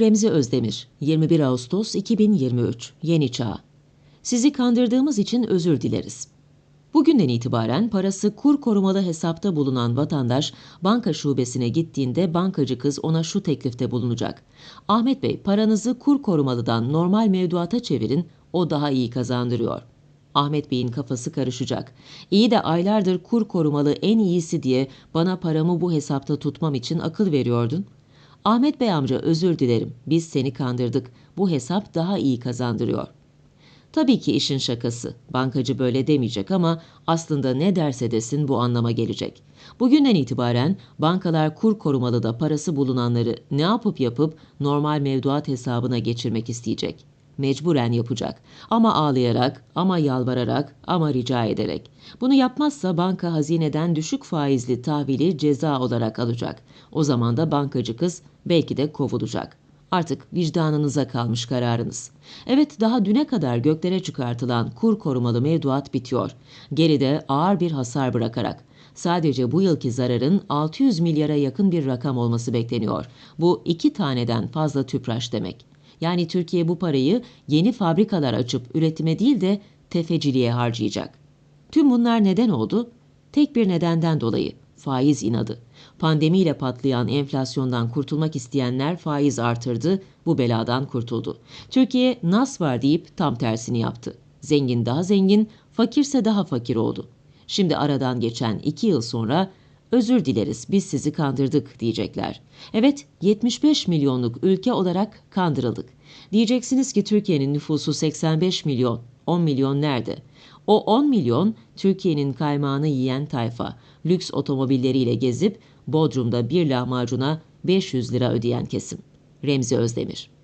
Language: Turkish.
Remzi Özdemir, 21 Ağustos 2023, Yeni Çağ. Sizi kandırdığımız için özür dileriz. Bugünden itibaren parası kur korumalı hesapta bulunan vatandaş banka şubesine gittiğinde bankacı kız ona şu teklifte bulunacak. Ahmet Bey paranızı kur korumalıdan normal mevduata çevirin o daha iyi kazandırıyor. Ahmet Bey'in kafası karışacak. İyi de aylardır kur korumalı en iyisi diye bana paramı bu hesapta tutmam için akıl veriyordun. Ahmet Bey amca özür dilerim. Biz seni kandırdık. Bu hesap daha iyi kazandırıyor. Tabii ki işin şakası. Bankacı böyle demeyecek ama aslında ne derse desin bu anlama gelecek. Bugünden itibaren bankalar kur korumalı da parası bulunanları ne yapıp yapıp normal mevduat hesabına geçirmek isteyecek. Mecburen yapacak. Ama ağlayarak, ama yalvararak, ama rica ederek. Bunu yapmazsa banka hazineden düşük faizli tahvili ceza olarak alacak. O zaman da bankacı kız belki de kovulacak. Artık vicdanınıza kalmış kararınız. Evet daha düne kadar göklere çıkartılan kur korumalı mevduat bitiyor. Geride ağır bir hasar bırakarak. Sadece bu yılki zararın 600 milyara yakın bir rakam olması bekleniyor. Bu iki taneden fazla tüpraş demek. Yani Türkiye bu parayı yeni fabrikalar açıp üretime değil de tefeciliğe harcayacak. Tüm bunlar neden oldu? Tek bir nedenden dolayı faiz inadı. Pandemiyle patlayan enflasyondan kurtulmak isteyenler faiz artırdı, bu beladan kurtuldu. Türkiye nas var deyip tam tersini yaptı. Zengin daha zengin, fakirse daha fakir oldu. Şimdi aradan geçen iki yıl sonra özür dileriz biz sizi kandırdık diyecekler. Evet 75 milyonluk ülke olarak kandırıldık. Diyeceksiniz ki Türkiye'nin nüfusu 85 milyon. 10 milyon nerede? O 10 milyon Türkiye'nin kaymağını yiyen tayfa. Lüks otomobilleriyle gezip Bodrum'da bir lahmacuna 500 lira ödeyen kesim. Remzi Özdemir